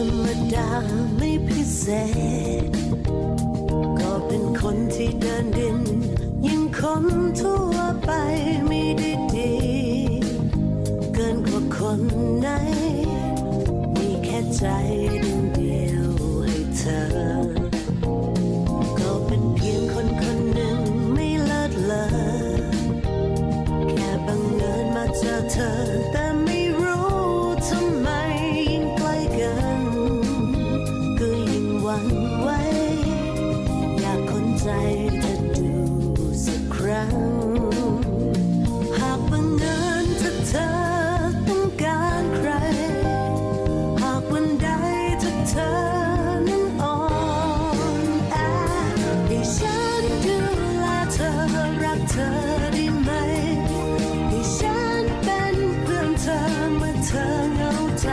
ธรรมดาไม่พิเศษ ก็เป็นคนที่เดินดิน ยังคนทั่วไปไม่ได้ดี เกินกว่าคนไหน มีแค่ใจดวงเดียวให้เธอ ก็เป็นเพียงคนคนหนึ่งไม่เลิศเลอแค่บังเอิญมาเจอเธอ รักเธอได้ไหมให้ฉันเป็นเพื่อนเธอเมื่อเธอเหงาใจ